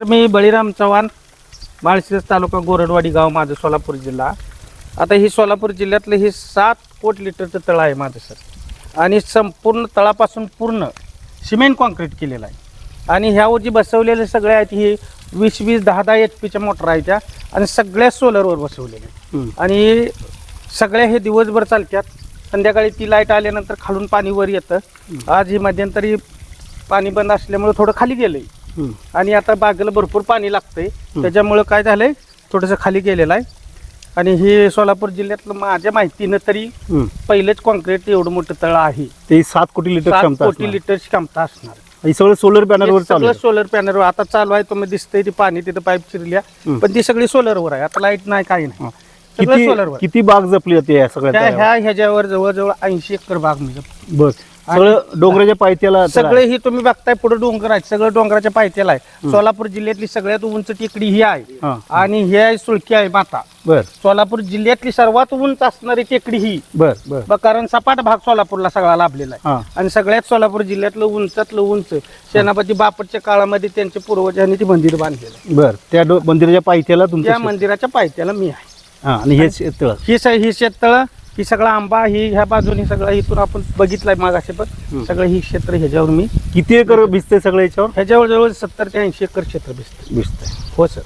मी बळीराम चव्हाण माळशिरस तालुका गोरडवाडी गाव माझं सोलापूर जिल्हा. आता ही सोलापूर जिल्ह्यातलं हे सात कोट लिटरचं तळं आहे माझं सर. आणि संपूर्ण तळापासून पूर्ण सिमेंट कॉन्क्रीट केलेलं आहे. आणि ह्यावर जी बसवलेले सगळे आहेत ही वीस वीस दहा दहा एच पीच्या मोटर आहेत त्या आणि सगळ्या सोलरवर बसवलेल्या. आणि सगळ्या हे दिवसभर चालतात संध्याकाळी ती लाइट आल्यानंतर खालून पाणी वर येतं. आज ही मध्यंतरी पाणी बंद असल्यामुळे थोडं खाली हम्म. आणि आता बागेला भरपूर पाणी लागतंय. त्याच्यामुळं काय झालंय थोडंसं खाली गेलेलं आहे. आणि हे सोलापूर जिल्ह्यातलं माझ्या माहितीनं तरी. पहिलेच कॉन्क्रीट एवढं मोठं तळं आहे. ते सात कोटी लिटर सात क्षमता कोटी असणार. लिटरची क्षमता असणार. हे सगळं सोलर पॅनलवर चालू सगळं आहे. सोलर पॅनलवर आता चालू आहे तुम्ही दिसतंय ती पाणी तिथं पाईप चिरल्या. हम्म. पण ती सगळी सोलरवर आहे. आता लाइट नाही काही नाही. सगळं किती सोलरवर किती बाग जपली जाते या सगळ्या ह्या ह्याच्यावर जवळजवळ ऐंशी एकर बाग म्हणजे बर. सगळं डोंगराच्या पायथ्याला सगळे ही तुम्ही बघताय पुढे डोंगर आहेत. सगळं डोंगराच्या पायथ्याला आहे. सोलापूर जिल्ह्यातली सगळ्यात उंच टेकडी ही आहे. आणि ही आहे सुळकी आहे माता. बर. सोलापूर जिल्ह्यातली सर्वात उंच असणारी टेकडी ही. बर बर. कारण सपाट भाग सोलापूरला सगळा लाभलेला आहे. आणि सगळ्यात सोलापूर जिल्ह्यातलं उंचातलं उंच सेनापती बापटच्या काळामध्ये त्यांच्या पूर्वजांनी ती मंदिर बांधलेलं आहे. बर त्या मंदिराच्या पायथ्याला तुमच्या त्या मंदिराच्या पायथ्याला मी आहे. आणि हे शेततळ ही ही शेततळ ही सगळा आंबा ही ह्या बाजूनी सगळं इथून आपण बघितलंय मागाशी पण. सगळं ही क्षेत्र ह्याच्यावर मी किती एकर भिजते सगळं याच्यावर? ह्याच्यावर जवळ सत्तर ते ऐंशी एकर क्षेत्र भिजतं भिजतंय. हो सर.